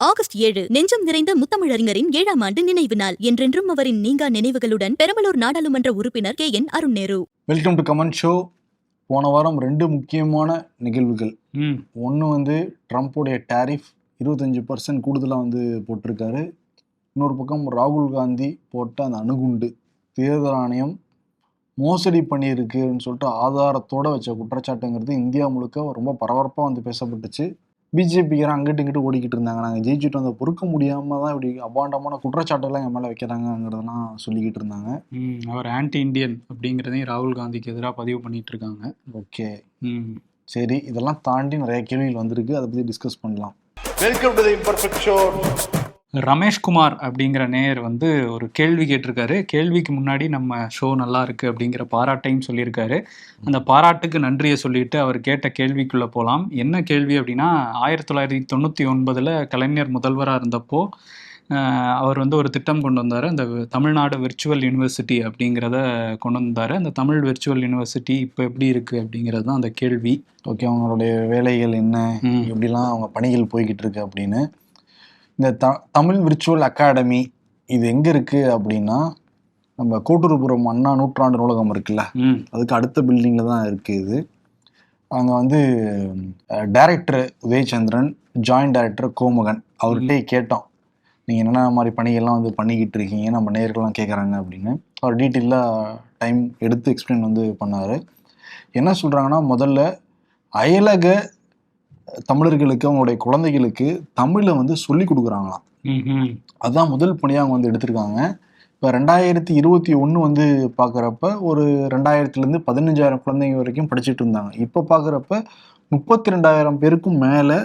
August ஏழு நெஞ்சம் நிறைந்த முத்தமிழறிஞரின் ஏழாம் ஆண்டு நினைவு நாள். என்றென்றும் அவரின் நீங்கா நினைவுகளுடன் பெரம்பலூர் நாடாளுமன்ற உறுப்பினர் K. N. Arun Nehru welcome to comment show போன வாரம் ரெண்டு முக்கியமான நிகழ்வுகள். ம். ஒன்று வந்து ட்ரம்ப்புடைய டேரிஃப் இருபத்தஞ்சி பர்சன்ட் கூடுதலாக வந்து போட்டிருக்காரு. இன்னொரு பக்கம் ராகுல் காந்தி போட்ட அந்த அணுகுண்டு தேர்தல் ஆணையம் மோசடி பண்ணியிருக்குன்னு சொல்லிட்டு ஆதாரத்தோடு வச்ச குற்றச்சாட்டுங்கிறது இந்தியா முழுக்க ரொம்ப பரபரப்பாக வந்து பேசப்பட்டுச்சு. பிஜேபிக்காரன் அங்கிட்டு இங்கிட்டு ஓடிக்கிட்டு இருந்தாங்க. நாங்கள் ஜெயிச்சுட்டு வந்த பொறுக்க முடியாமல் தான் இப்படி அபாண்டமான குற்றச்சாட்டுலாம் என் மேலே வைக்கிறாங்கங்கிறதெல்லாம் சொல்லிக்கிட்டு இருந்தாங்க. ம் அவர் ஆன்டி இந்தியன் அப்படிங்கிறதையும் ராகுல் காந்திக்கு எதிராக பதிவு பண்ணிட்டு இருக்காங்க. ஓகே. ம். சரி இதெல்லாம் தாண்டி நிறைய கேள்விகள் வந்திருக்கு. அதை பற்றி டிஸ்கஸ் பண்ணலாம். Welcome to the imperfect show Rameshkumar அப்படிங்கிற நேயர் வந்து ஒரு கேள்வி கேட்டிருக்காரு. கேள்விக்கு முன்னாடி நம்ம ஷோ நல்லா இருக்கு அப்படிங்கிற பாராட்டையும் சொல்லியிருக்காரு. அந்த பாராட்டுக்கு நன்றியை சொல்லிட்டு அவர் கேட்ட கேள்விக்குள்ள போகலாம் என்ன கேள்வி அப்படின்னா ஆயிரத்தி தொள்ளாயிரத்தி தொண்ணூற்றி ஒன்பதில் கலைஞர் முதல்வராக இருந்தப்போ அவர் வந்து ஒரு திட்டம் கொண்டு வந்தார். அந்த தமிழ்நாடு விர்ச்சுவல் யூனிவர்சிட்டி அப்படிங்கிறத கொண்டு வந்தார். அந்த தமிழ் விர்ச்சுவல் யூனிவர்சிட்டி இப்போ எப்படி இருக்குது அப்படிங்கிறது தான் அந்த கேள்வி. ஓகே அவங்களுடைய வேலைகள் என்ன. எப்படிலாம் அவங்க பணிகள் போய்கிட்டு இருக்கு அப்படின்னு. இந்த த தமிழ் விர்ச்சுவல் அகாடமி இது எங்கே இருக்குது அப்படின்னா நம்ம கோட்டூர்புரம் அண்ணா நூற்றாண்டு நூலகம் இருக்குல்ல? அதுக்கு அடுத்த பில்டிங்கில் தான் இருக்குது இது. அங்கே வந்து director Udhayachandran joint director Gomugan அவர்கிட்ட கேட்டோம். நீங்கள் என்னென்ன மாதிரி பணிகள்லாம் வந்து பண்ணிக்கிட்டு இருக்கீங்க நம்ம நேயர்கள்லாம் கேட்குறாங்க அப்படின்னு. அவர் டீட்டெயிலாக டைம் எடுத்து எக்ஸ்பிளைன் வந்து பண்ணார். என்ன சொல்கிறாங்கன்னா முதல்ல அயலக தமிழர்களுக்கு அவங்களுடைய குழந்தைகளுக்கு தமிழை வந்து சொல்லி கொடுக்குறாங்களாம். அதுதான் முதல் பணியாக அவங்க வந்து எடுத்திருக்காங்க. இப்போ ரெண்டாயிரத்தி இருபத்தி ஒன்று வந்து பார்க்குறப்ப ஒரு ரெண்டாயிரத்துலேருந்து பதினஞ்சாயிரம் குழந்தைங்க வரைக்கும் படிச்சுட்டு இருந்தாங்க. இப்போ பார்க்குறப்ப முப்பத்தி ரெண்டாயிரம் பேருக்கும் மேலே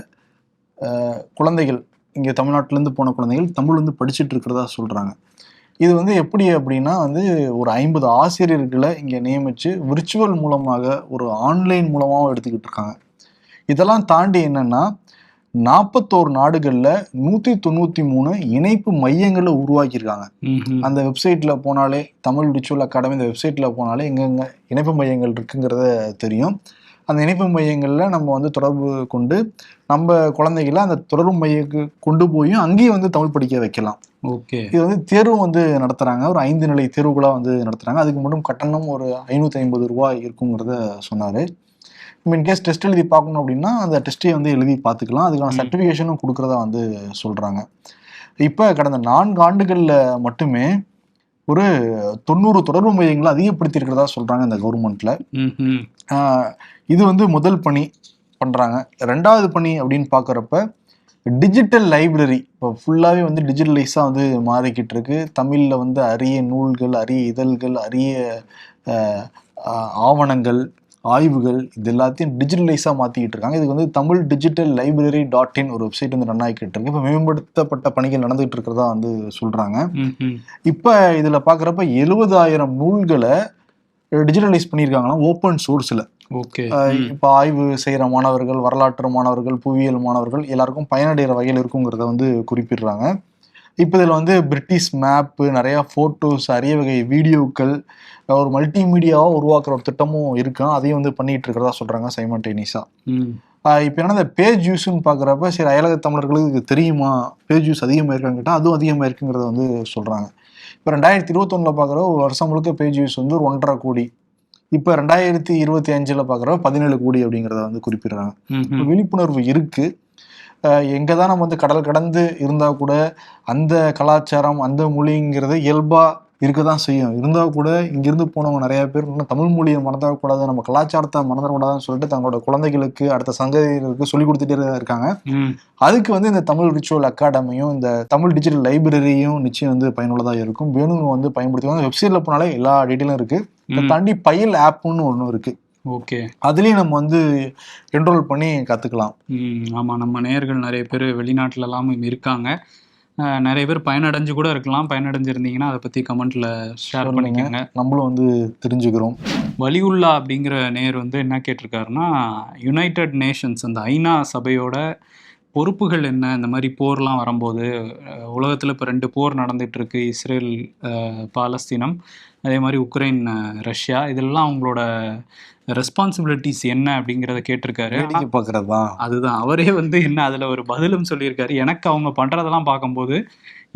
குழந்தைகள் இங்கே தமிழ்நாட்டிலேருந்து போன குழந்தைகள் தமிழ் வந்து படிச்சுட்டு இருக்கிறதா சொல்கிறாங்க இது வந்து எப்படி அப்படின்னா வந்து ஒரு ஐம்பது ஆசிரியர்களை இங்கே நியமித்து விர்ச்சுவல் மூலமாக ஒரு ஆன்லைன் மூலமாகவும் எடுத்துக்கிட்டு இருக்காங்க. இதெல்லாம் தாண்டி என்னன்னா நாற்பத்தோரு நாடுகளில் நூற்றி தொண்ணூற்றி மூணு இணைப்பு மையங்களை உருவாக்கியிருக்காங்க. அந்த வெப்சைட்டில் போனாலே தமிழ் விர்ச்சுவல் அகாடமி இந்த வெப்சைட்டில் போனாலே எங்கெங்க இணைப்பு மையங்கள் இருக்குங்கிறத தெரியும். அந்த இணைப்பு மையங்களில் நம்ம வந்து தொடர்பு கொண்டு நம்ம குழந்தைகளை அந்த தொடர்பு மையக்கு கொண்டு போயும் அங்கேயும் வந்து தமிழ் படிக்க வைக்கலாம். ஓகே. இது வந்து தேர்வு வந்து நடத்துகிறாங்க ஒரு ஐந்து நிலை தேர்வுகளாக வந்து நடத்துகிறாங்க அதுக்கு மட்டும் கட்டணம் ஒரு ஐநூற்றி ஐம்பது ரூபாய் இருக்குங்கிறத சொன்னார். இன்கேஸ் டெஸ்ட் எழுதி பார்க்கணும் அப்படின்னா அந்த டெஸ்ட்டை வந்து எழுதி பார்த்துக்கலாம். அதுக்கான. சர்டிஃபிகேஷனும் கொடுக்குறதா வந்து சொல்கிறாங்க இப்போ கடந்த நான்கு ஆண்டுகளில் மட்டுமே ஒரு தொண்ணூறு தொடர்பு மையங்களை அதிகப்படுத்தியிருக்கிறதா சொல்கிறாங்க இந்த கவர்மெண்ட்டில் இது வந்து முதல் பணி பண்ணுறாங்க ரெண்டாவது பணி அப்படின்னு பார்க்குறப்ப டிஜிட்டல் லைப்ரரி இப்போ ஃபுல்லாகவே வந்து டிஜிட்டலைஸாக வந்து மாறிக்கிட்டு இருக்கு. தமிழில் வந்து அரிய நூல்கள் அரிய இதழ்கள் அரிய ஆவணங்கள் ஆய்வுகள் இது எல்லாத்தையும் டிஜிட்டலைஸாக மாற்றிக்கிட்டு இருக்காங்க. இதுக்கு வந்து Tamil digital library dot in ஒரு வெப்சைட் வந்து ரன் ஆகிக்கிட்டு இருக்கு. இப்போ மேம்படுத்தப்பட்ட பணிகள் நடந்துகிட்டு இருக்கிறதா வந்து சொல்கிறாங்க இப்போ இதில் பார்க்குறப்ப எழுபதாயிரம் நூல்களை டிஜிட்டலைஸ் பண்ணியிருக்காங்களாம் ஓப்பன் சோர்ஸில் ஓகே. இப்போ ஆய்வு செய்கிற மாணவர்கள் வரலாற்று மாணவர்கள் புவியியல் மாணவர்கள் எல்லாருக்கும் பயனடைகிற வகையில் இருக்குங்கிறத வந்து குறிப்பிடுறாங்க. இப்போ இதில் வந்து பிரிட்டிஷ் மேப்பு நிறையா ஃபோட்டோஸ் அரிய வகை வீடியோக்கள் ஒரு மல்டிமீடியாவாக உருவாக்குற ஒரு திட்டமும் இருக்கும் அதையும் வந்து பண்ணிட்டு இருக்கிறதா சொல்கிறாங்க சைமன்டேனிஸாக ம். இப்போ என்ன இந்த பேஜ் யூஸ்னு பார்க்குறப்ப சரி அயலக தமிழர்களுக்கு இது தெரியுமா? பேஜ் யூஸ் அதிகமாக இருக்கான்னு கேட்டால் அதுவும் அதிகமாக இருக்குங்கிறத வந்து சொல்கிறாங்க இப்போ ரெண்டாயிரத்தி இருபத்தொன்னில் பார்க்குற ஒரு வருஷம் முழுக்க பேஜ் யூஸ் வந்து ஒரு ஒன்றரை கோடி. இப்போ ரெண்டாயிரத்தி இருபத்தி அஞ்சில் பார்க்குற பதினேழு கோடி அப்படிங்கிறத வந்து குறிப்பிடுறாங்க. விழிப்புணர்வு இருக்கு. எங்கே தான் நம்ம வந்து கடல் கடந்து இருந்தால் கூட அந்த கலாச்சாரம் அந்த மொழிங்கிறது இயல்பாக இருக்க தான் செய்யும். இருந்தால் கூட இங்கிருந்து போனவங்க நிறைய பேர் தமிழ் மொழியை மறந்துடக்கூடாது. நம்ம கலாச்சாரத்தை மறந்துடக்கூடாதுன்னு சொல்லிட்டு தங்களோட குழந்தைகளுக்கு அடுத்த சங்கதிகளுக்கு சொல்லி கொடுத்துட்டே தான் இருக்காங்க. அதுக்கு வந்து இந்த தமிழ் ரிச்சுவல் அகாடமியும் இந்த தமிழ் டிஜிட்டல் லைப்ரரியும் நிச்சயம் வந்து பயனுள்ளதாக இருக்கும். வேணுங்க வந்து பயன்படுத்திவாங்க வெப்சைட்டில் போனாலே எல்லா டீட்டெயிலும் இருக்குது. தாண்டி தாண்டி பயில் ஆப்னு ஒன்று இருக்குது ஓகே. அதுலேயும் நம்ம வந்து என்ரோல் பண்ணி கற்றுக்கலாம் ம் ஆமாம் நம்ம நேயர்கள் நிறைய பேர் வெளிநாட்டிலலாம் இருக்காங்க. நிறைய பேர் பயனடைஞ்சு கூட இருக்கலாம். பயனடைஞ்சிருந்தீங்கன்னா அதை பற்றி கமெண்ட்டில் ஷேர் பண்ணிக்கோங்க. நம்மளும் வந்து தெரிஞ்சுக்கிறோம். வலியுல்லா அப்படிங்கிற நேர் வந்து என்ன கேட்டிருக்காருன்னா யுனைடெட் நேஷன்ஸ் அந்த ஐநா சபையோட பொறுப்புகள் என்ன? இந்த மாதிரி போர்லாம் வரும்போது உலகத்தில் இப்போ ரெண்டு போர் நடந்துட்டு இருக்கு இஸ்ரேல் பாலஸ்தீனம் அதே மாதிரி உக்ரைன் ரஷ்யா. இதெல்லாம் அவங்களோட ரெஸ்பான்சிபிலிட்டிஸ் என்ன அப்படிங்கிறத கேட்டிருக்காரு. பார்க்கறது தான் அதுதான். அவரே வந்து என்ன அதில் ஒரு பதிலும் சொல்லியிருக்காரு. எனக்கு அவங்க பண்ணுறதெல்லாம் பார்க்கும்போது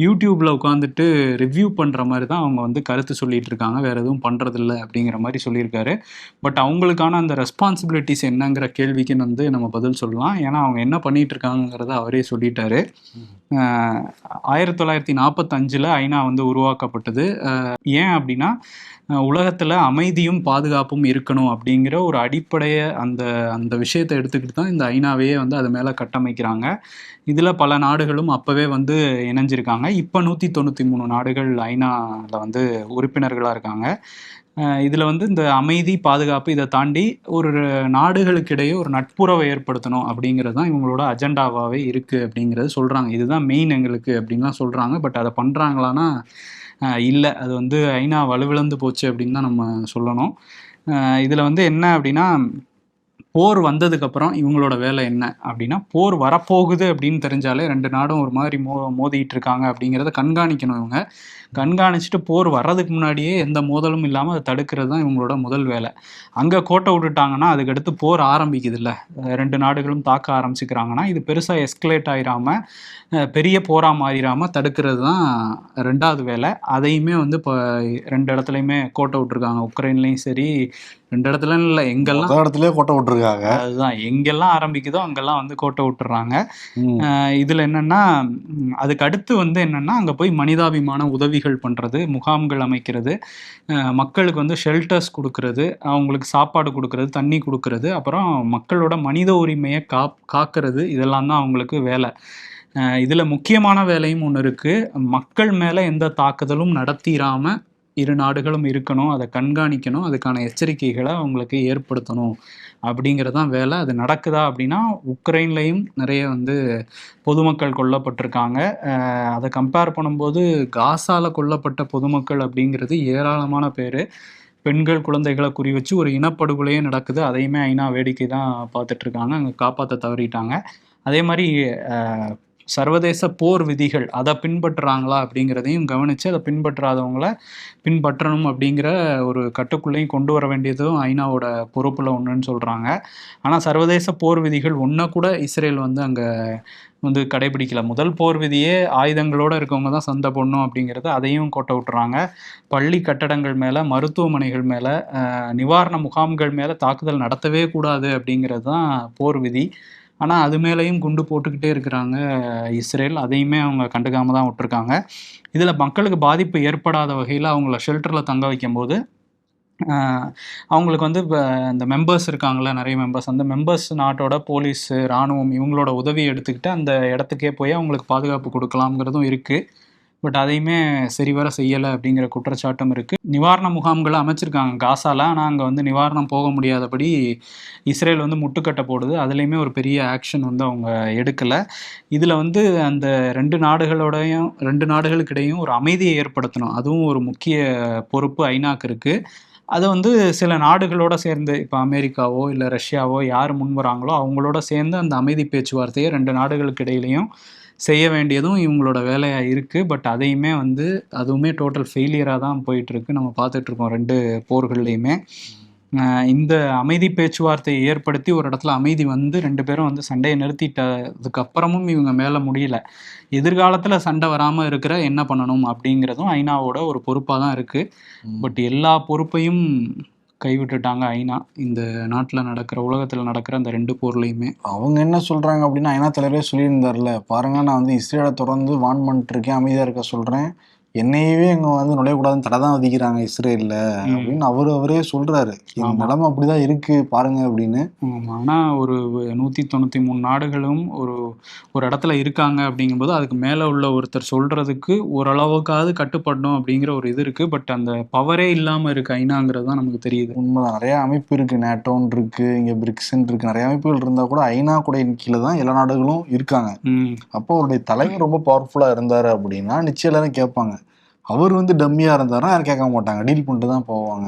யூடியூப்பில் உட்காந்துட்டு ரிவ்யூ பண்ணுற மாதிரி தான் அவங்க வந்து கருத்து சொல்லிட்டு இருக்காங்க வேறு எதுவும் பண்ணுறதில்ல அப்படிங்கிற மாதிரி சொல்லியிருக்காரு. பட் அவங்களுக்கான அந்த ரெஸ்பான்சிபிலிட்டிஸ் என்னங்கிற கேள்விக்கு வந்து நம்ம பதில் சொல்லலாம். ஏன்னா அவங்க என்ன பண்ணிட்டு இருக்காங்கிறத அவரே சொல்லிட்டாரு. ஆயிரத்தி தொள்ளாயிரத்தி நாற்பத்தஞ்சில் ஐநா வந்து உருவாக்கப்பட்டது. ஏன் அப்படின்னா உலகத்தில் அமைதியும் பாதுகாப்பும் இருக்கணும் அப்படிங்கிற ஒரு அடிப்படையை அந்த அந்த விஷயத்தை எடுத்துக்கிட்டு தான் இந்த ஐநாவையே வந்து அது மேலே கட்டமைக்கிறாங்க. இதில் பல நாடுகளும் அப்போவே வந்து இணைஞ்சிருக்காங்க. இப்போ நூற்றி தொண்ணூற்றி மூணு நாடுகள் ஐநாவில் வந்து உறுப்பினர்களாக இருக்காங்க. இதில் வந்து இந்த அமைதி பாதுகாப்பு இதை தாண்டி ஒரு நாடுகளுக்கிடையே ஒரு நட்புறவை ஏற்படுத்தணும் அப்படிங்கிறது தான் இவங்களோட அஜெண்டாவாகவே இருக்குது அப்படிங்கிறது சொல்கிறாங்க இதுதான் மெயின் எங்களுக்கு அப்படின்லாம் சொல்கிறாங்க பட் அதை பண்ணுறாங்களான்னா இல்லை. அது வந்து ஐநா வலுவிழந்து போச்சு அப்படின்னு தான் நம்ம சொல்லணும். இதில் வந்து என்ன அப்படின்னா போர் வந்ததுக்கப்புறம் இவங்களோட வேலை என்ன அப்படின்னா போர் வரப்போகுது அப்படின்னு தெரிஞ்சாலே ரெண்டு நாடும் ஒரு மாதிரி மோ மோதிட்டு இருக்காங்க அப்படிங்கிறத கண்காணிக்கணும் இவங்க. கண்காணிச்சுட்டு போர் வர்றதுக்கு முன்னாடியே எந்த மோதலும் இல்லாமல் அதை தடுக்கிறது தான் இவங்களோட முதல் வேலை. அங்கே கோட்டை விட்டுட்டாங்கன்னா அதுக்கடுத்து போர் ஆரம்பிக்குது இல்லை ரெண்டு நாடுகளும் தாக்க ஆரம்பிச்சுக்கிறாங்கன்னா இது பெருசாக எஸ்கலேட் ஆயிராம அஹ், பெரிய போரா மாறிடாம தடுக்கிறது தான் ரெண்டாவது வேலை. அதையுமே வந்து இப்போ ரெண்டு இடத்துலையுமே கோட்டை விட்டுருக்காங்க. உக்ரைன்லேயும் சரி ரெண்டு இடத்துல இல்லை எங்கெல்லாம் இடத்துலயே கொட்டை விட்டுருக்காங்க. அதுதான் எங்கெல்லாம் ஆரம்பிக்குதோ அங்கெல்லாம் வந்து கோட்டை விட்டுறாங்க. இதுல என்னன்னா அதுக்கு அடுத்து வந்து என்னன்னா அங்க போய் மனிதாபிமான உதவிகள் பண்ணுறது முகாம்கள் அமைக்கிறது மக்களுக்கு வந்து ஷெல்டர்ஸ் கொடுக்கறது அவங்களுக்கு சாப்பாடு கொடுக்கறது தண்ணி கொடுக்கறது அப்புறம் மக்களோட மனித உரிமையை கா காக்கிறது இதெல்லாம் தான் அவங்களுக்கு வேலை. இதில் முக்கியமான வேலையும் ஒன்று இருக்குது மக்கள் மேலே எந்த தாக்குதலும் நடத்திடாமல் இரு நாடுகளும் இருக்கணும் அதை கண்காணிக்கணும் அதுக்கான எச்சரிக்கைகளை அவங்களுக்கு ஏற்படுத்தணும். அப்படிங்கிறதான் வேலை. அது நடக்குதா அப்படின்னா உக்ரைன்லையும் நிறைய வந்து பொதுமக்கள் கொல்லப்பட்டிருக்காங்க. அதை கம்பேர் பண்ணும்போது காசால கொல்லப்பட்ட பொதுமக்கள் அப்படிங்கிறது ஏராளமான பேர். பெண்கள் குழந்தைகளை குறி வச்சு ஒரு இனப்படுகொலையே நடக்குது. அதையுமே ஐநா வேடிக்கை தான் பார்த்துட்ருக்காங்க அங்கே காப்பாற்ற தவறிட்டாங்க. அதே மாதிரி சர்வதேச போர் விதிகள் அதை பின்பற்றுறாங்களா அப்படிங்கிறதையும் கவனித்து அதை பின்பற்றாதவங்கள பின்பற்றணும் அப்படிங்கிற ஒரு கட்டுக்குள்ளேயும் கொண்டு வர வேண்டியதும் ஐநாவோட பொறுப்பில் ஒன்றுன்னு சொல்கிறாங்க ஆனால் சர்வதேச போர் விதிகள் ஒன்றை கூட இஸ்ரேல் வந்து அங்கே வந்து கடைபிடிக்கல. முதல் போர் விதியே ஆயுதங்களோடு இருக்கவங்க தான் சந்தை போடணும் அப்படிங்கிறத அதையும் கொட்ட விட்டுறாங்க. பள்ளி கட்டடங்கள் மேலே மருத்துவமனைகள் மேலே நிவாரண முகாம்கள் மேலே தாக்குதல் நடத்தவே கூடாது அப்படிங்கிறது தான் போர் விதி. ஆனால் அது மேலேயும் குண்டு போட்டுக்கிட்டே இருக்கிறாங்க இஸ்ரேல். அதையுமே அவங்க கண்டுக்காமல் தான் விட்டுருக்காங்க. இதில் மக்களுக்கு பாதிப்பு ஏற்படாத வகையில் அவங்கள ஷெல்டரில் தங்க வைக்கும்போது அவங்களுக்கு வந்து இப்போ இந்த மெம்பர்ஸ் இருக்காங்கல்ல நிறைய மெம்பர்ஸ் அந்த மெம்பர்ஸ் நாட்டோட போலீஸ் இராணுவம் இவங்களோட உதவியை எடுத்துக்கிட்டு அந்த இடத்துக்கே போய் அவங்களுக்கு பாதுகாப்பு கொடுக்கலாம்ங்கிறதும் இருக்குது பட் அதையுமே சரிவர செய்யலை அப்படிங்கிற குற்றச்சாட்டும் இருக்குது நிவாரண முகாம்களை அமைச்சிருக்காங்க காசால. ஆனால் அங்கே வந்து நிவாரணம் போக முடியாதபடி இஸ்ரேல் வந்து முட்டுக்கட்டை போடுது. அதுலேயுமே ஒரு பெரிய ஆக்ஷன் வந்து அவங்க எடுக்கலை. இதில் வந்து அந்த ரெண்டு நாடுகளோடையும் ரெண்டு நாடுகளுக்கிடையும் ஒரு அமைதியை ஏற்படுத்தணும். அதுவும் ஒரு முக்கிய பொறுப்பு ஐநாக்கு இருக்குது அதை வந்து சில நாடுகளோட சேர்ந்து இப்போ அமெரிக்காவோ இல்லை ரஷ்யாவோ யார் முன் வராங்களோ அவங்களோட சேர்ந்து அந்த அமைதி பேச்சுவார்த்தையை ரெண்டு நாடுகளுக்கு இடையிலையும் செய்ய வேண்டியதும் இவங்களோட வேலையாக இருக்குது பட் அதையுமே வந்து அதுவுமே டோட்டல் ஃபெயிலியராக தான் போயிட்டுருக்கு. நம்ம பார்த்துட்ருக்கோம் ரெண்டு போர்கள்லையுமே. இந்த அமைதி பேச்சுவார்த்தையை ஏற்படுத்தி ஒரு இடத்துல அமைதி வந்து ரெண்டு பேரும் வந்து சண்டையை நிறுத்திட்டதுக்கு அப்புறமும் இவங்க மேலே முடியல. எதிர்காலத்தில் சண்டை வராமல் இருக்கிற என்ன பண்ணணும் அப்படிங்கிறதும் ஐநாவோட ஒரு பொறுப்பாக தான் இருக்குது பட் எல்லா பொறுப்பையும் கைவிட்டுட்டாங்க ஐநா. இந்த நாட்டில் நடக்கிற உலகத்தில் நடக்கிற அந்த ரெண்டு போர்லையுமே. அவங்க என்ன சொல்கிறாங்க அப்படின்னா ஐநா தலைவரே சொல்லியிருந்தார்ல. பாருங்க நான் வந்து இஸ்ரேலை தொடர்ந்து வான் பண்ணிட்டுருக்கேன் அமைதியாக இருக்க சொல்கிறேன் என்னையவே இங்க வந்து நுழையக்கூடாதுன்னு தடை தான் விதிக்கிறாங்க இஸ்ரேல்ல. அப்படின்னு அவரு அவரே சொல்றாரு. இந்த. நிலைமை அப்படிதான் இருக்கு பாருங்க அப்படின்னு. ஆமாம் ஆனால் ஒரு நூற்றி தொண்ணூற்றி மூணு நாடுகளும் ஒரு ஒரு இடத்துல இருக்காங்க அப்படிங்கும்போது அதுக்கு மேலே உள்ள ஒருத்தர் சொல்கிறதுக்கு ஓரளவுக்காவது கட்டுப்படணும் அப்படிங்கிற ஒரு இது இருக்குது பட் அந்த பவரே இல்லாமல் இருக்கு ஐநாங்கிறது தான் நமக்கு தெரியுது. உண்மைதான். நிறைய அமைப்பு இருக்கு. நேட்டோன்னு இருக்கு இங்க பிரிக்ஸ்ன்னு இருக்கு. நிறைய அமைப்புகள் இருந்தா கூட ஐநா கூட கீழே தான் எல்லா நாடுகளும் இருக்காங்க. அப்போ அவருடைய தலைவர் ரொம்ப பவர்ஃபுல்லா இருந்தாரு அப்படின்னா நிச்சயம் எல்லாரும் கேட்பாங்க. அவர் வந்து டம்மியா இருந்தாருன்னா யாரும் கேட்க மாட்டாங்க. டீல் பண்ணிட்டு தான் போவாங்க.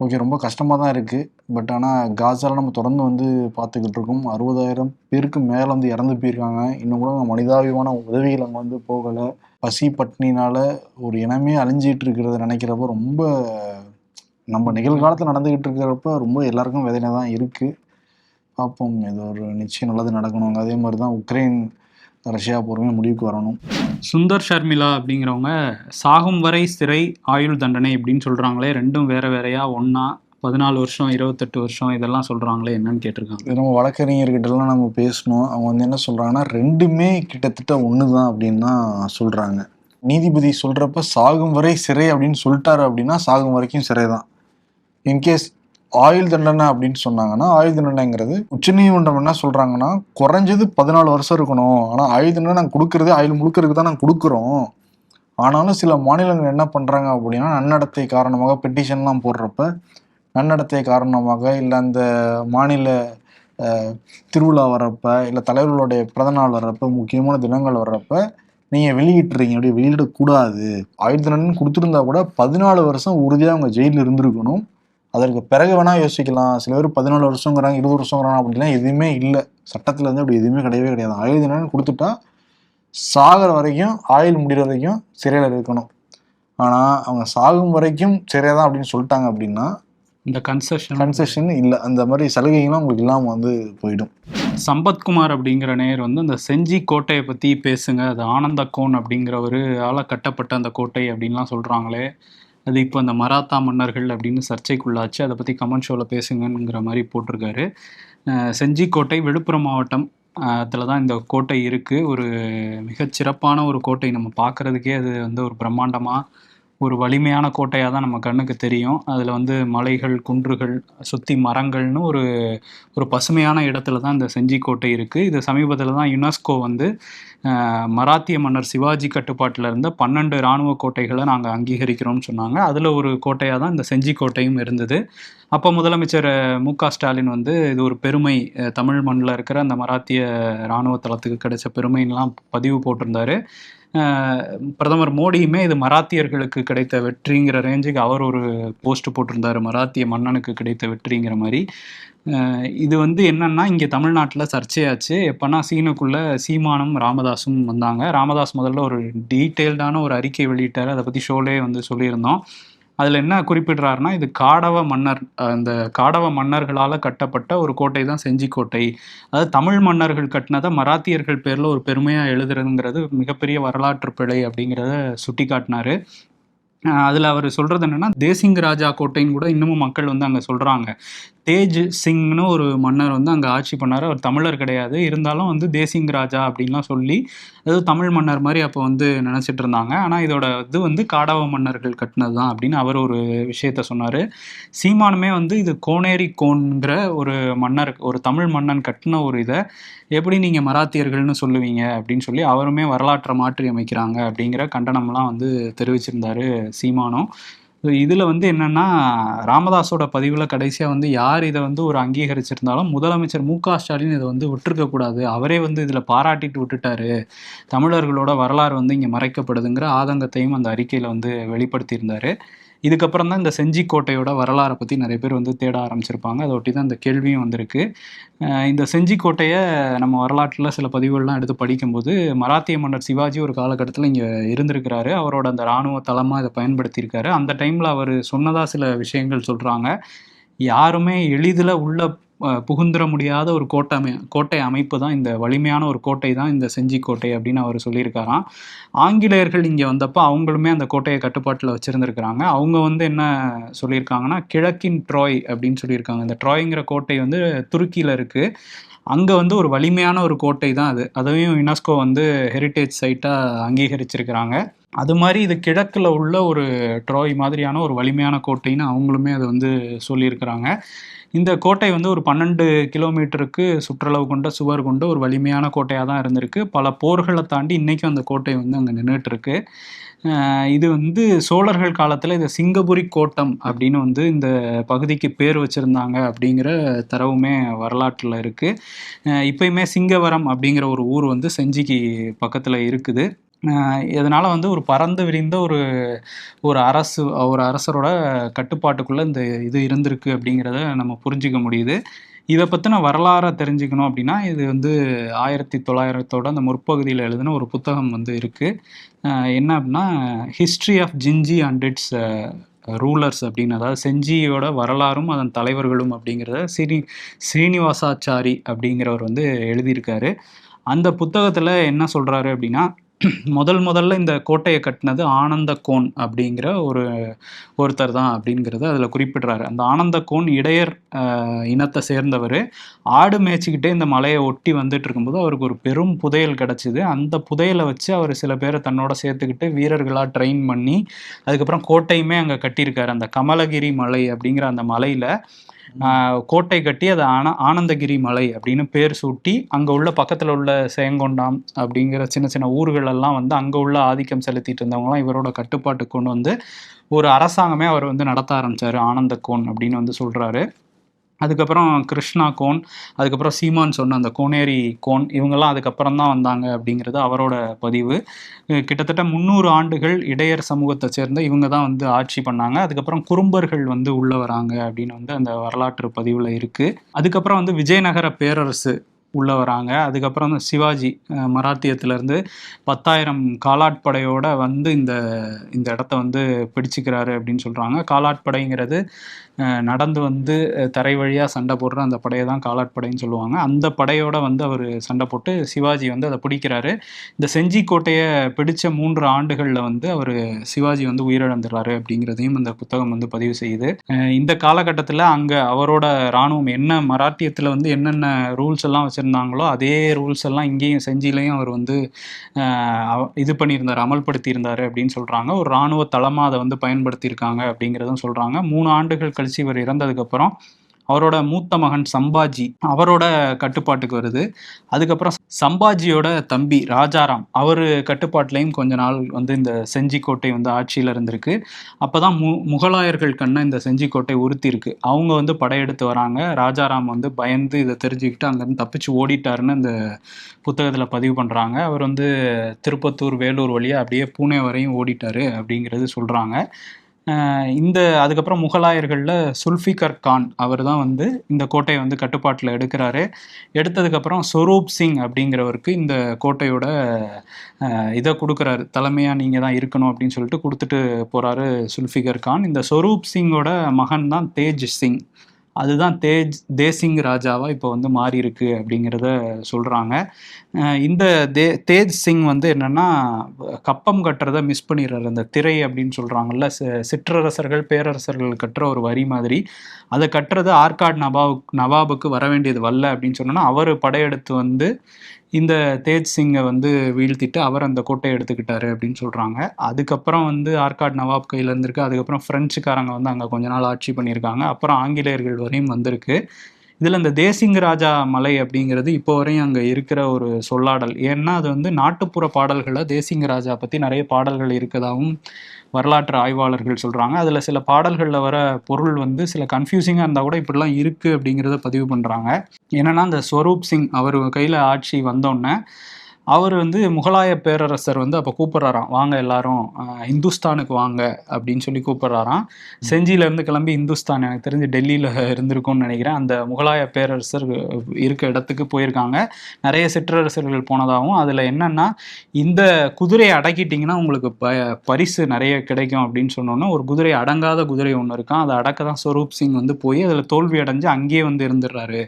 ஓகே ரொம்ப கஷ்டமாக தான் இருக்குது பட் ஆனால் காசால நம்ம தொடர்ந்து வந்து பார்த்துக்கிட்டு இருக்கோம். அறுபதாயிரம் பேருக்கு மேலே வந்து இறந்து போயிருக்காங்க. இன்னும் கூட மனிதாபிமான உதவிகள் அங்கே வந்து போகலை. பசி பட்டினினால ஒரு இனமே அழிஞ்சிட்டு இருக்கிறத நினைக்கிறப்ப ரொம்ப நம்ம நிகழ்காலத்தில் நடந்துகிட்டு இருக்கிறப்ப ரொம்ப எல்லாருக்கும் வேதனை தான் இருக்கு. பார்ப்போம். இது ஒரு நிச்சயம் நல்லது நடக்கணும் அதே மாதிரி தான் உக்ரைன் ரஷ்யா போருமே முடிவுக்கு வரணும். சுந்தர் ஷர்மிளா அப்படிங்கிறவங்க சாகும் வரை சிறை ஆயுள் தண்டனை அப்படின்னு சொல்றாங்களே ரெண்டும் வேற வேறையா ஒண்ணா பதினாலு வருஷம் இருபத்தெட்டு வருஷம் இதெல்லாம் சொல்றாங்களே என்னன்னு கேட்டிருக்காங்க. இது நம்ம வழக்கறிஞர்கிட்டலாம் நம்ம பேசணும். அவங்க வந்து என்ன சொல்றாங்கன்னா ரெண்டுமே கிட்டத்தட்ட ஒன்று தான் அப்படின்னு தான் சொல்றாங்க. நீதிபதி சொல்றப்ப சாகும் வரை சிறை அப்படின்னு சொல்லிட்டாரு அப்படின்னா சாகும் வரைக்கும் சிறை தான் இன்கேஸ் ஆயுள் தண்டனை அப்படின்னு சொன்னாங்கன்னா ஆயுள் தண்டனைங்கிறது உச்சநீதிமன்றம் என்ன சொல்றாங்கன்னா குறைஞ்சது பதினாலு வருஷம் இருக்கணும். ஆனால் ஆயுள் தண்டனை நாங்கள் கொடுக்கறதே ஆயுள் முழுக்கிறதுக்கு தான் நாங்கள் கொடுக்குறோம். ஆனாலும் சில மாநிலங்கள் என்ன பண்ணுறாங்க அப்படின்னா நன்னடத்தை காரணமாக பெட்டிஷன்லாம் போடுறப்ப நன்னடத்தை காரணமாக இல்லை அந்த மாநில திருவிழா வர்றப்ப இல்லை தலைவர்களுடைய பிறந்தநாள் வர்றப்ப முக்கியமான தினங்கள் வர்றப்ப நீங்கள் வெளியிட்டுறீங்க அப்படி வெளியிடக்கூடாது. ஆயுள் தண்டனை கொடுத்துருந்தா கூட பதினாலு வருஷம் உறுதியாக அவங்க ஜெயிலில் இருந்திருக்கணும். அதற்கு பிறகு வேணா யோசிக்கலாம். சில பேர் பதினாலு வருஷங்கிறாங்க இருபது வருஷங்கிறாங்க அப்படிலாம் எதுவுமே இல்லை. சட்டத்தில் வந்து அப்படி எதுவுமே கிடையவே கிடையாது. ஆயுள் தண்டனை கொடுத்துட்டா சாகிற வரைக்கும் ஆயுள் முடிகிற வரைக்கும் சிறையில் இருக்கணும். ஆனால் அவங்க சாகும் வரைக்கும் சிறையாக தான் அப்படின்னு சொல்லிட்டாங்க அப்படின்னா இந்த கன்செஷன் கன்செஷன் இல்லை. அந்த மாதிரி சலுகைகள்லாம் உங்களுக்கு இல்லாமல் வந்து போயிடும். சம்பத்குமார் அப்படிங்கிற நேயர் வந்து அந்த செஞ்சி கோட்டையை பற்றி பேசுங்க. அது ஆனந்த கோன் அப்படிங்கிற ஒரு ஆள கட்டப்பட்ட அந்த கோட்டை அப்படின்லாம் சொல்கிறாங்களே அது இப்போ அந்த மராத்தா மன்னர்கள் அப்படின்னு சர்ச்சைக்குள்ளாச்சு. அதை பற்றி கமெண்ட் ஷோவில் பேசுங்கிற மாதிரி போட்டிருக்காரு. அஹ் செஞ்சி கோட்டை விழுப்புரம் மாவட்டம் அதில் தான் இந்த கோட்டை இருக்குது ஒரு மிகச்சிறப்பான ஒரு கோட்டை நம்ம பார்க்குறதுக்கே அது வந்து ஒரு பிரம்மாண்டமாக ஒரு வலிமையான கோட்டையாக தான் நம்ம கண்ணுக்கு தெரியும். அதில் வந்து மலைகள் குன்றுகள் சுற்றி மரங்கள்னு ஒரு ஒரு பசுமையான இடத்துல தான் இந்த செஞ்சி கோட்டை இருக்குது இது சமீபத்தில் தான் யுனெஸ்கோ வந்து மராத்திய மன்னர் சிவாஜி கட்டுப்பாட்டில் இருந்த பன்னெண்டு இராணுவ கோட்டைகளை நாங்கள் அங்கீகரிக்கிறோம்னு சொன்னாங்க. அதில் ஒரு கோட்டையாக தான் இந்த செஞ்சி கோட்டையும் இருந்தது. அப்போ முதலமைச்சர் மு க ஸ்டாலின் வந்து இது ஒரு பெருமை தமிழ் மண்ணில் இருக்கிற அந்த மராத்திய இராணுவ தளத்துக்கு கிடைச்ச பெருமைன்லாம் பதிவு போட்டிருந்தாரு. பிரதமர் மோடியுமே இது மராத்தியர்களுக்கு கிடைத்த வெற்றிங்கிற ரேஞ்சுக்கு அவர் ஒரு போஸ்ட் போட்டிருந்தாரு. மராத்திய மன்னனுக்கு கிடைத்த வெற்றிங்கிற மாதிரி. இது வந்து என்னன்னா இங்கே தமிழ்நாட்டில் சர்ச்சையாச்சு. எப்போனா சீனுக்குள்ள சீமானும் ராமதாஸும் வந்தாங்க. ராமதாஸ் முதல்ல ஒரு டீட்டெயில்டான ஒரு அறிக்கை வெளியிட்டார். அதை பற்றி ஷோலே வந்து சொல்லியிருந்தோம். அதில் என்ன குறிப்பிடுறாருன்னா இது காடவ மன்னர் அந்த காடவ மன்னர்களால் கட்டப்பட்ட ஒரு கோட்டை தான் செஞ்சிக்கோட்டை அதாவது தமிழ் மன்னர்கள் கட்டினதை மராத்தியர்கள் பேரில் ஒரு பெருமையாக எழுதுறதுங்கிறது மிகப்பெரிய வரலாற்று பிழை அப்படிங்கிறத சுட்டி காட்டினார் அதில் அவர் சொல்கிறது என்னென்னா தேசிங் ராஜா கோட்டைன்னு கூட இன்னமும் மக்கள் வந்து அங்கே சொல்கிறாங்க தேஜ் சிங்னு ஒரு மன்னர் வந்து அங்கே ஆட்சி பண்ணார். அவர் தமிழர் கிடையாது. இருந்தாலும் வந்து தேசிங் ராஜா அப்படின்லாம் சொல்லி அதாவது தமிழ் மன்னர் மாதிரி அப்போ வந்து நினச்சிட்டு இருந்தாங்க. ஆனால் இதோட இது வந்து காடாவ மன்னர்கள் கட்டினது தான் அப்படின்னு அவர் ஒரு விஷயத்த சொன்னார். சீமானுமே வந்து இது கோனேரி கோன்கிற ஒரு மன்னர் ஒரு தமிழ் மன்னன் கட்டின ஒரு இதை எப்படி நீங்கள் மராத்தியர்கள்னு சொல்லுவீங்க அப்படின்னு சொல்லி அவருமே வரலாற்றை மாற்றி அமைக்கிறாங்க அப்படிங்கிற கண்டனம்லாம் வந்து தெரிவிச்சிருந்தாரு சீமானும். ஸோ இதில் வந்து என்னன்னா ராமதாஸோட பதிவில் கடைசியாக வந்து யார் இதை வந்து ஒரு அங்கீகரிச்சிருந்தாலும் முதலமைச்சர் மு க ஸ்டாலின் இதை வந்து விட்டுருக்க கூடாது. அவரே வந்து இதில் பாராட்டிட்டு விட்டுட்டாரு. தமிழர்களோட வரலாறு வந்து இங்கே மறைக்கப்படுதுங்கிற ஆதங்கத்தையும் அந்த அறிக்கையில் வந்து வெளிப்படுத்தியிருந்தாரு. இதுக்கப்புறம் தான் இந்த செஞ்சி கோட்டையோட வரலாறை பற்றி நிறைய பேர் வந்து தேட ஆரம்பிச்சிருப்பாங்க. அதை ஒட்டி தான் இந்த கேள்வியும் வந்திருக்கு. இந்த செஞ்சி கோட்டையை நம்ம வரலாற்றில் சில பதிவுகள்லாம் எடுத்து படிக்கும்போது மராத்திய மன்னர் சிவாஜி ஒரு காலகட்டத்தில் இங்கே இருந்திருக்கிறாரு. அவரோட அந்த இராணுவ தளமாக இதை பயன்படுத்தியிருக்காரு. அந்த டைமில் அவர் சொன்னதாக சில விஷயங்கள் சொல்கிறாங்க யாருமே எளிதில் உள்ள அஹ், புகுந்துர முடியாத ஒரு கோட்டை அமை கோட்டை அமைப்பு தான் இந்த வலிமையான ஒரு கோட்டை தான் இந்த செஞ்சி கோட்டை அப்படின்னு அவர் சொல்லியிருக்காராம். ஆங்கிலேயர்கள் இங்கே வந்தப்போ அவங்களுமே அந்த கோட்டையை கட்டுப்பாட்டில் வச்சுருந்துருக்கிறாங்க. அவங்க வந்து என்ன சொல்லியிருக்காங்கன்னா கிழக்கின் ட்ராய் அப்படின்னு சொல்லியிருக்காங்க. இந்த ட்ராய்ங்கிற கோட்டை வந்து துருக்கியில் இருக்குது அங்கே வந்து ஒரு வலிமையான ஒரு கோட்டை தான் அது. அதையும் யுனெஸ்கோ வந்து ஹெரிட்டேஜ் சைட்டாக அங்கீகரிச்சிருக்கிறாங்க. அது மாதிரி இது கிழக்கில் உள்ள ஒரு ட்ராய் மாதிரியான ஒரு வலிமையான கோட்டைன்னு அவங்களுமே அதை வந்து சொல்லியிருக்கிறாங்க. இந்த கோட்டை வந்து ஒரு பன்னெண்டு கிலோமீட்டருக்கு சுற்றளவு கொண்ட சுவர் கொண்ட ஒரு வலிமையான கோட்டையாக தான் இருந்திருக்கு. பல போர்களை தாண்டி இன்றைக்கும் அந்த கோட்டை வந்து அங்கே நின்றுட்டுருக்கு இது வந்து சோழர்கள் காலத்தில் இந்த சிங்கபுரி கோட்டம் அப்படின்னு வந்து இந்த பகுதிக்கு பேர் வச்சுருந்தாங்க அப்படிங்கிற தரவுமே வரலாற்றில் இருக்குது இப்போயுமே சிங்கவரம் அப்படிங்கிற ஒரு ஊர் வந்து செஞ்சிக்கு பக்கத்தில் இருக்குது. இதனால் வந்து ஒரு பறந்து விரிந்த ஒரு ஒரு அரசு ஒரு அரசரோட கட்டுப்பாட்டுக்குள்ளே இந்த இது இருந்திருக்கு அப்படிங்கிறத நம்ம புரிஞ்சுக்க முடியுது. இதை பற்றின வரலாறை தெரிஞ்சுக்கணும் அப்படின்னா இது வந்து ஆயிரத்தி தொள்ளாயிரத்தோட அந்த முற்பகுதியில் எழுதின ஒரு புத்தகம் வந்து இருக்குது என்ன அப்படின்னா history of Gingee and its rulers அப்படின்னு. அதாவது செஞ்சியோட வரலாறும் அதன் தலைவர்களும் அப்படிங்கிறத ஸ்ரீ ஸ்ரீனிவாசாச்சாரி அப்படிங்கிறவர் வந்து எழுதியிருக்காரு. அந்த புத்தகத்தில் என்ன சொல்கிறாரு அப்படின்னா முதல் முதல்ல இந்த கோட்டையை கட்டினது ஆனந்த கோன் அப்படிங்கிற ஒரு ஒருத்தர் தான் அப்படிங்கிறத அதில் குறிப்பிடுறாரு. அந்த ஆனந்த கோன் இடையர் இனத்தை சேர்ந்தவர். ஆடு மேய்ச்சிக்கிட்டே இந்த மலையை ஒட்டி வந்துட்டு இருக்கும்போது அவருக்கு ஒரு பெரும் புதையல் கிடச்சிது. அந்த புதையலை வச்சு அவர் சில பேரை தன்னோட சேர்த்துக்கிட்டு வீரர்களாக ட்ரெயின் பண்ணி அதுக்கப்புறம் கோட்டையுமே அங்கே கட்டியிருக்காரு. அந்த கமலகிரி மலை அப்படிங்கிற அந்த மலையில் கோட்டை கட்டி அதை ஆன ஆனந்தகிரி மலை அப்படின்னு பேர் சூட்டி அங்கே உள்ள பக்கத்தில் உள்ள சேங்கொண்டாம் அப்படிங்கிற சின்ன சின்ன ஊர்கள் எல்லாம் வந்து அங்கே உள்ள ஆதிக்கம் செலுத்திட்டு இருந்தவங்களாம் இவரோட கட்டுப்பாட்டுக்கு கொண்டு வந்து ஒரு அரசாங்கமே அவர் வந்து நடத்த ஆரம்பிச்சாரு ஆனந்த கோன் அப்படின்னு வந்து சொல்றாரு. அதுக்கப்புறம் கிருஷ்ணா கோன் அதுக்கப்புறம் சீமான் சொன்ன அந்த கோனேரி கோன் இவங்கெல்லாம் அதுக்கப்புறம் தான் வந்தாங்க அப்படிங்கிறது அவரோட பதிவு. கிட்டத்தட்ட முந்நூறு ஆண்டுகள் இடையர் சமூகத்தை சேர்ந்த இவங்க தான் வந்து ஆட்சி பண்ணாங்க. அதுக்கப்புறம் குறும்பர்கள் வந்து உள்ளே வராங்க அப்படின்னு வந்து அந்த வரலாற்று பதிவில் இருக்குது அதுக்கப்புறம் வந்து விஜயநகர பேரரசு உள்ளே வராங்க. அதுக்கப்புறம் வந்து சிவாஜி மராத்தியத்திலேருந்து பத்தாயிரம் காலாட்படையோட வந்து இந்த இந்த இடத்த வந்து பிடிச்சிக்கிறாரு அப்படின்னு சொல்கிறாங்க காலாட்படைங்கிறது நடந்து வந்து தரை வழியாக சண்டை போடுற அந்த படையை தான் காலாட்படைன்னு சொல்லுவாங்க. அந்த படையோட வந்து அவர் சண்டை போட்டு சிவாஜி வந்து அதை பிடிக்கிறாரு. இந்த செஞ்சி கோட்டையை பிடிச்ச மூன்று ஆண்டுகளில் வந்து அவர் சிவாஜி வந்து உயிரிழந்துடுறாரு அப்படிங்கிறதையும் இந்த புத்தகம் வந்து பதிவு செய்யுது. இந்த காலகட்டத்தில் அங்கே அவரோட இராணுவம் என்ன மராட்டியத்தில் வந்து என்னென்ன ரூல்ஸ் எல்லாம் வச்சுருந்தாங்களோ அதே ரூல்ஸ் எல்லாம் இங்கேயும் செஞ்சிலையும் அவர் வந்து அவ- இது பண்ணியிருந்தார் அமல்படுத்தியிருந்தார் அப்படின்னு சொல்கிறாங்க ஒரு இராணுவ தளமாக அதை வந்து பயன்படுத்தியிருக்காங்க அப்படிங்கிறதும் சொல்கிறாங்க மூணு ஆண்டுகள் கழிச்சு இவர் இறந்ததுக்கப்புறம் அவரோட மூத்த மகன் சம்பாஜி அவரோட கட்டுப்பாட்டுக்கு வருது. அதுக்கப்புறம் சம்பாஜியோட தம்பி ராஜாராம் அவர் கட்டுப்பாட்டிலையும் கொஞ்ச நாள் வந்து இந்த செஞ்சிக்கோட்டை வந்து ஆட்சியில் இருந்திருக்கு. அப்போ தான் மு முகலாயர்கள் கண்ண இந்த செஞ்சிக்கோட்டை உறுத்தியிருக்கு. அவங்க வந்து படையெடுத்து வராங்க. ராஜாராம் வந்து பயந்து இதை தெரிஞ்சுக்கிட்டு அங்கேருந்து தப்பிச்சு ஓடிட்டாருன்னு இந்த புத்தகத்தில் பதிவு பண்ணுறாங்க அவர் வந்து திருப்பத்தூர் வேலூர் வழியாக அப்படியே பூனே வரையும் ஓடிட்டாரு அப்படிங்கிறது சொல்கிறாங்க இந்த அதுக்கப்புறம் முகலாயர்களில் சுல்ஃபிகர் கான் அவர் தான் வந்து இந்த கோட்டையை வந்து கட்டுப்பாட்டில் எடுக்கிறாரு. எடுத்ததுக்கப்புறம் சொரூப் சிங் அப்படிங்கிறவருக்கு இந்த கோட்டையோட இதை கொடுக்குறாரு. தலைமையாக நீங்கள் தான் இருக்கணும் அப்படின்னு சொல்லிட்டு கொடுத்துட்டு போகிறாரு சுல்ஃபிகர் கான். இந்த சொரூப் சிங்கோட மகன் தான் தேஜ் சிங். அதுதான் தேஜ் தேசிங் ராஜாவாக இப்போ வந்து மாறி இருக்கு அப்படிங்கிறத சொல்கிறாங்க இந்த தே தேஜ் சிங் வந்து என்னென்னா கப்பம் கட்டுறதை மிஸ் பண்ணிடுறாரு. அந்த திரை அப்படின்னு சொல்கிறாங்கல்ல சிற்றரசர்கள் பேரரசர்கள் கட்டுற ஒரு வரி மாதிரி. அதை கட்டுறது ஆர்காட் நவாப் நவாபுக்கு வர வேண்டியது வரல அப்படின்னு சொன்னோன்னா அவர் படையெடுத்து வந்து இந்த தேஜ் சிங்கை வந்து வீழ்த்திட்டு அவர் அந்த கோட்டையை எடுத்துக்கிட்டாரு அப்படின்னு சொல்கிறாங்க அதுக்கப்புறம் வந்து ஆர்காட் நவாப் கையில் இருந்திருக்கு. அதுக்கப்புறம் ஃப்ரெஞ்சுக்காரங்க வந்து அங்கே கொஞ்ச நாள் ஆட்சி பண்ணியிருக்காங்க. அப்புறம் ஆங்கிலேயர்கள் வரையும் வந்திருக்கு. இதில் இந்த தேசிங் ராஜா மலை அப்படிங்கிறது இப்போ வரையும் அங்கே இருக்கிற ஒரு சொல்லாடல். ஏன்னா அது வந்து நாட்டுப்புற பாடல்களை தேசிங்க ராஜா பற்றி நிறைய பாடல்கள் இருக்கதாகவும் வரலாற்று ஆய்வாளர்கள் சொல்கிறாங்க அதில் சில பாடல்களில் வர பொருள் வந்து சில கன்ஃபியூசிங்காக இருந்தால் கூட இப்படிலாம் இருக்குது அப்படிங்கிறத பதிவு பண்ணுறாங்க என்னென்னா அந்த ஸ்வரூப் சிங் அவர் கையில் ஆட்சி வந்தோடனே அவர் வந்து முகலாய பேரரசர் வந்து அப்போ கூப்பிட்றாராம் வாங்க எல்லாரும் இந்துஸ்தானுக்கு வாங்க அப்படின்னு சொல்லி கூப்பிட்றாராம். செஞ்சியிலேருந்து கிளம்பி இந்துஸ்தான் எனக்கு தெரிஞ்சு டெல்லியில் இருந்திருக்கும்னு நினைக்கிறேன். அந்த முகலாய பேரரசர் இருக்க இடத்துக்கு போயிருக்காங்க. நிறைய சிற்றரசர்கள் போனதாகவும் அதில் என்னன்னா இந்த குதிரையை அடக்கிட்டிங்கன்னா உங்களுக்கு ப பரிசு நிறைய கிடைக்கும் அப்படின்னு சொன்னோன்னே ஒரு குதிரை அடங்காத குதிரை ஒன்று இருக்கான் அதை அடக்க தான் ஸ்வரூப் சிங் வந்து போய் அதில் தோல்வி அடைஞ்சு அங்கேயே வந்து இருந்துடுறாரு.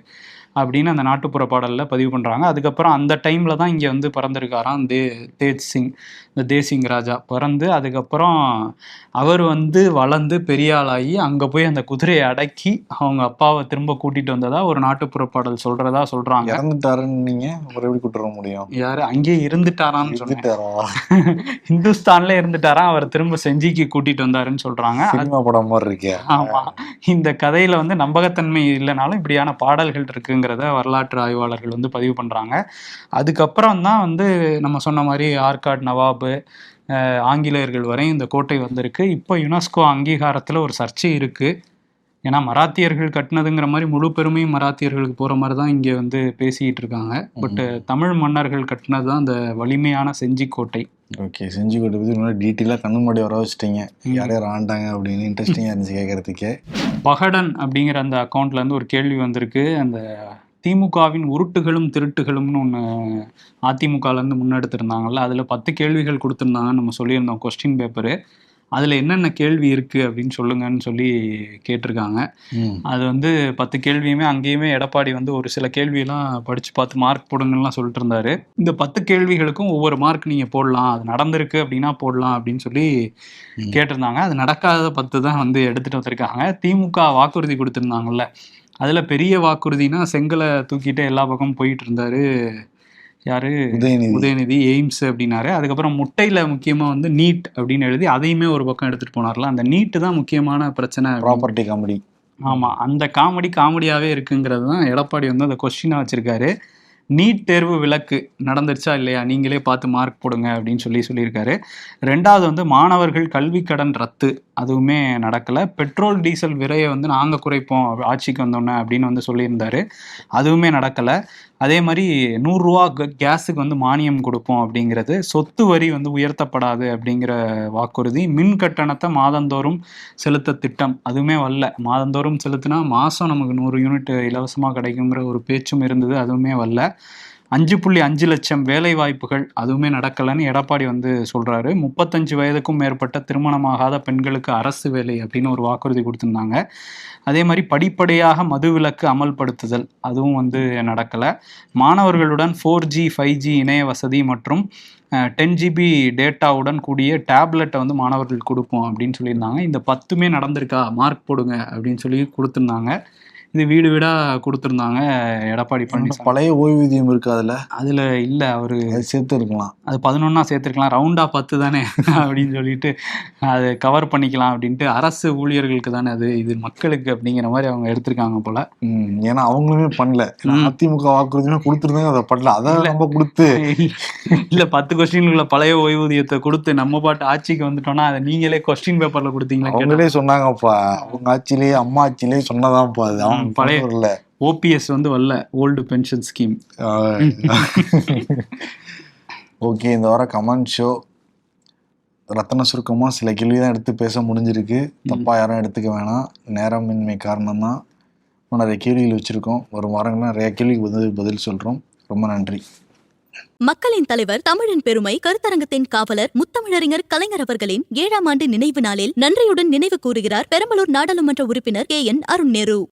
அப்படின்னு அந்த நாட்டுப்புற பாடலில் பதிவு பண்ணுறாங்க அதுக்கப்புறம் அந்த டைமில் தான் இங்கே வந்து பிறந்திருக்காராம் தே தேஜ் சிங் இந்த தேசிங் ராஜா. பிறந்து அதுக்கப்புறம் அவர் வந்து வளர்ந்து பெரிய ஆளாகி அங்கே போய் அந்த குதிரையை அடக்கி அவங்க அப்பாவை திரும்ப கூட்டிகிட்டு வந்ததா ஒரு நாட்டுப்புற பாடல் சொல்கிறதா சொல்கிறாங்க இறந்துட்டாருன்னு நீங்க அப்புறம் எப்படி கூட்டு வர முடியும்? யாரு? அங்கேயே இருந்துட்டாரான்னு இருந்துட்டாரா? இந்துஸ்தான்ல இருந்துட்டாராம். அவர் திரும்ப செஞ்சிக்கு கூட்டிட்டு வந்தாருன்னு சொல்றாங்க. சினிமா படம் மாதிரி இருக்கே. ஆமா. இந்த கதையில வந்து நம்பகத்தன்மை இல்லைனாலும் இப்படியான பாடல்கள் இருக்குங்கிறத வரலாற்று ஆய்வாளர்கள் வந்து பதிவு பண்றாங்க. அதுக்கப்புறம் தான் வந்து நம்ம சொன்ன மாதிரி ஆர்காட் நவாபு ஆங்கிலேயர்கள் வரையும் இந்த கோட்டை வந்திருக்கு. இப்போ யுனெஸ்கோ அங்கீகாரத்துல ஒரு சர்ச்சை இருக்கு. ஏன்னா மராத்தியர்கள் கட்டினதுங்கிற மாதிரி முழு பெருமையும் மராத்தியர்களுக்கு போற மாதிரி தான் இங்க வந்து பேசிட்டு இருக்காங்க. பட் தமிழ் மன்னர்கள் கட்டினது தான் அந்த வலிமையான செஞ்சி ஓகே செஞ்சிக்கோட்டை பற்றி நல்லா டீட்டெயிலாக கண்ணு முன்னாடி வர வச்சுட்டீங்க. யார் யார் ஆண்டாங்க அப்படின்னு இன்ட்ரெஸ்டிங்காக இருந்துச்சு கேட்கறதுக்கே பகடன் அப்படிங்கிற அந்த அக்கௌண்ட்ல இருந்து ஒரு கேள்வி வந்திருக்கு. அந்த திமுகவின் உருட்டுகளும் திருட்டுகளும்னு ஒன்று அதிமுகலேருந்து முன்னெடுத்திருந்தாங்கல்ல அதில் பத்து கேள்விகள் கொடுத்துருந்தாங்கன்னு நம்ம சொல்லியிருந்தோம் கொஸ்டின் பேப்பரு அதில் என்னென்ன கேள்வி இருக்குது அப்படின்னு சொல்லுங்கன்னு சொல்லி கேட்டிருக்காங்க. அது வந்து பத்து கேள்வியுமே அங்கேயுமே எடப்பாடி வந்து ஒரு சில கேள்வியெல்லாம் படித்து பார்த்து மார்க் போடுங்கலாம் சொல்லிட்டு இருந்தாரு. இந்த பத்து கேள்விகளுக்கும் ஒவ்வொரு மார்க் நீங்கள் போடலாம். அது நடந்திருக்கு அப்படின்னா போடலாம் அப்படின்னு சொல்லி. கேட்டிருந்தாங்க. அது நடக்காத பத்து தான் வந்து எடுத்துகிட்டு வந்திருக்காங்க. திமுக வாக்குறுதி கொடுத்துருந்தாங்கல்ல. அதில் பெரிய வாக்குறுதினா செங்கலை தூக்கிட்டு எல்லா பக்கமும் போயிட்டு இருந்தாரு யாரு? உதயநிதி. எய்ம்ஸ் அப்படின்னாரு. அதுக்கப்புறம் முட்டையில முக்கியமா வந்து நீட் அப்படின்னு எழுதி அதையுமே ஒரு பக்கம் எடுத்துட்டு போனார்ல. அந்த நீட்டு தான் முக்கியமான பிரச்சனை. ப்ராப்பர்ட்டி காமெடி ஆமா அந்த காமெடி காமெடியாவே இருக்குங்கிறது தான் எடப்பாடி வந்து அந்த கொஸ்டினா வச்சிருக்காரு. நீட் தேர்வு விலக்கு நடந்துருச்சா இல்லையா? நீங்களே பார்த்து மார்க் போடுங்க அப்படின்னு சொல்லி சொல்லியிருக்காரு. ரெண்டாவது வந்து மாணவர்கள் கல்வி கடன் ரத்து. அதுவுமே நடக்கல. பெட்ரோல் டீசல் விலையை வந்து நாங்க குறைப்போம். ஆட்சிக்கு வந்தோன்னே அப்படின்னு வந்து சொல்லியிருந்தாரு. அதுவுமே நடக்கல. அதே மாதிரி நூறுரூவா கேஸுக்கு வந்து மானியம் கொடுப்போம் அப்படிங்கிறது சொத்து வரி வந்து உயர்த்தப்படாது அப்படிங்கிற வாக்குறுதி. மின் கட்டணத்தை மாதந்தோறும் செலுத்த திட்டம். அதுவுமே வரல. மாதந்தோறும் செலுத்தினா மாதம் நமக்கு நூறு யூனிட் இலவசமாக கிடைக்குங்கிற ஒரு பேச்சும் இருந்தது. அதுவுமே வரல. அஞ்சு புள்ளி அஞ்சு லட்சம் வேலை வாய்ப்புகள் அதுவுமே நடக்கலைன்னு எடப்பாடி வந்து சொல்கிறாரு முப்பத்தஞ்சு வயதுக்கும் மேற்பட்ட திருமணமாகாத பெண்களுக்கு அரசு வேலை அப்படின்னு ஒரு வாக்குறுதி கொடுத்துருந்தாங்க. அதே மாதிரி படிப்படியாக மதுவிலக்கு அமல்படுத்துதல் அதுவும் வந்து நடக்கலை. மாணவர்களுடன் ஃபோர் ஜி ஃபைவ் ஜி இணைய வசதி மற்றும் டென் ஜிபி டேட்டாவுடன் கூடிய டேப்லெட்டை வந்து மாணவர்கள் கொடுப்போம் அப்படின்னு சொல்லியிருந்தாங்க. இந்த பத்துமே நடந்திருக்கா? மார்க் போடுங்க அப்படின்னு சொல்லி கொடுத்துருந்தாங்க. இது வீடு வீடா கொடுத்துருந்தாங்க எடப்பாடி பழனிசாமி. பழைய ஓய்வூதியம் இருக்கு அதுல? அதுல இல்ல அவரு அது சேர்த்து இருக்கலாம் அது பதினொன்னா சேர்த்துருக்கலாம் ரவுண்டா பத்து தானே அப்படின்னு சொல்லிட்டு அதை கவர் பண்ணிக்கலாம் அப்படின்ட்டு அரசு ஊழியர்களுக்கு தானே அது இது மக்களுக்கு அப்படிங்கிற மாதிரி அவங்க எடுத்திருக்காங்க போல. ஏன்னா அவங்களுமே பண்ணல. அதிமுக வாக்குறுதினா கொடுத்துருந்தாங்க அதை பண்ணல. அதை இல்ல. நம்ம கொடுத்து. இல்ல பத்து கொஸ்டின்குள்ள பழைய ஓய்வூதியத்தை கொடுத்து நம்ம பாட்டு ஆட்சிக்கு வந்துட்டோம்னா அதை நீங்களே கொஸ்டின் பேப்பர்ல கொடுத்தீங்களா அவங்களே சொன்னாங்கப்பா. அவங்க ஆட்சியிலே அம்மா ஆட்சியிலே சொன்னதான்ப்பா அது. அவங்க ம், பழைய- ஓபிஎஸ் வந்து வரல ஓல்டு பென்ஷன் ஸ்கீம். ஓகே இந்த வாரம் கமெண்ட் ஷோ. ரத்தன சுருக்கமாக சில கேள்வி தான் எடுத்து பேச முடிஞ்சிருக்கு. தப்பா யாரும் எடுத்துக்க வேணாம். நேரமின்மை காரணம் தான் நிறைய கேள்விகள் வச்சிருக்கோம். ஒரு வாரங்கள்லாம் நிறைய கேள்விக்கு பதில் பதில் சொல்றோம். ரொம்ப நன்றி. மக்களின் தலைவர் தமிழின் பெருமை கருத்தரங்கத்தின் காவலர் முத்தமிழறிஞர் கலைஞர் அவர்களின் ஏழாம் ஆண்டு நினைவு நாளில் நன்றியுடன் நினைவு கூறுகிறார் பெரம்பலூர் நாடாளுமன்ற உறுப்பினர் கே என் அருண் நேரு.